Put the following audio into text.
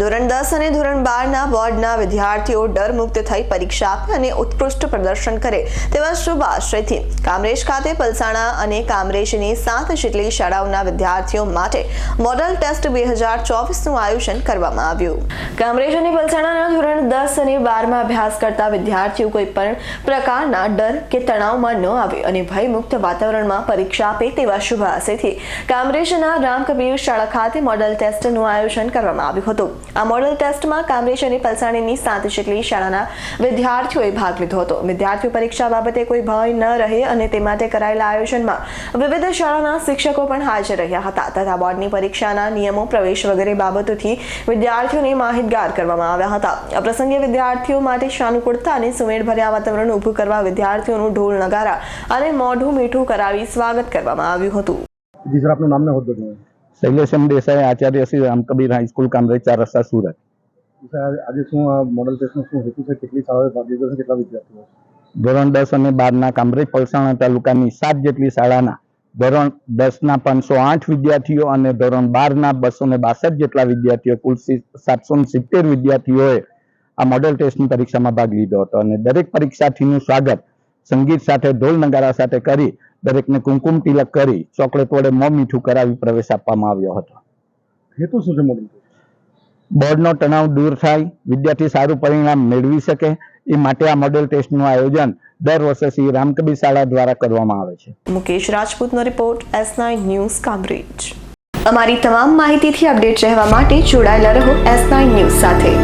ધોરણ દસ અને ધોરણ બારના બોર્ડના વિદ્યાર્થીઓ ડર મુક્ત થઈ પરીક્ષા આપે અને ઉત્કૃષ્ટ પ્રદર્શન કરે તેવા શુભ આશયથી કામરેજ ખાતે પલસાણા અને કામરેજની સાત જેટલી શાળાઓના વિદ્યાર્થીઓ માટે મોડલ ટેસ્ટ બે હજાર ચોવીસનું આયોજન કરવામાં આવ્યું. કામરેજ અને પલસાણાના દસ અને બારમાં અભ્યાસ કરતા વિદ્યાર્થીઓ કોઈ પણ પ્રકારના ડર કે તણાવમાં ન આવે અને ભયમુક્ત વાતાવરણમાં પરીક્ષા આપે તેવા શુભ આશયથી કામરેજના રામકબીર શાળા ખાતે મોડલ ટેસ્ટનું આયોજન કરવામાં આવ્યું હતું. આ મોડલ ટેસ્ટમાં કામરેજ અને પલસાણીની સાત જેટલી શાળાના વિદ્યાર્થીઓએ ભાગ લીધો હતો. વિદ્યાર્થીઓ પરીક્ષા બાબતે કોઈ ભય ન રહે અને તે માટે કરાયેલા આયોજનમાં વિવિધ શાળાના શિક્ષકો પણ હાજર રહ્યા હતા તથા બોર્ડની પરીક્ષાના નિયમો, પ્રવેશ વગેરે બાબતોથી વિદ્યાર્થીઓને માહિતગાર કરવામાં આવ્યા હતા. પ્રસંગે વિદ્યાર્થીઓ માટે શાનુકૂળતા અને સુમેળભર્યા વાતાવરણ ઊભું કરવા વિદ્યાર્થીઓનું ઢોલ નગારા અને મોઢું મીઠું કરાવી સ્વાગત કરવામાં આવ્યું હતું. જી સર આપનું નામ ને હોદ્દો દેસાઈ આચાર્ય શ્રી રામકબીર હાઈસ્કૂલ કામરેજ ચાર રસ્તા સુરત. આજે શું આ મોડલ ટેસ્ટનો શું હેતુ છે? કેટલી શાળાઓએ ભાગ લીધો છે? કેટલા વિદ્યાર્થીઓ ધોરણ દસ અને બારના કામરેજ પલસાણા તાલુકાની સાત જેટલી શાળાના ધોરણ દસના પાંચસો આઠ વિદ્યાર્થીઓ અને ધોરણ બારના બસો ને બાસઠ જેટલા વિદ્યાર્થીઓ કુલ સાતસો સિત્તેર વિદ્યાર્થીઓએ આ મોડેલ ટેસ્ટની પરીક્ષામાં ભાગ લીધો હતો અને દરેક પરીક્ષાર્થીનું સ્વાગત સંગીત સાથે ઢોલ નગારા સાથે કરી દરેકને કુમકુમ તિલક કરી ચોકલેટ વડે મોં મીઠું કરાવી પ્રવેશ આપવામાં આવ્યો હતો. હેતુ શું છે મોડેલ બોર્ડનો તણાવ દૂર થાય વિદ્યાર્થી સારું પરિણામ મેળવી શકે એ માટે આ મોડેલ ટેસ્ટનું આયોજન દર વર્ષે શ્રી રામકબીર શાળા દ્વારા કરવામાં આવે છે. Mukesh રાજપૂતનો report S nine news Kamrej અમારી તમામ માહિતીથી અપડેટ રહેવા માટે જોડાયેલા રહો એસ નાઇન ન્યૂઝ સાથે.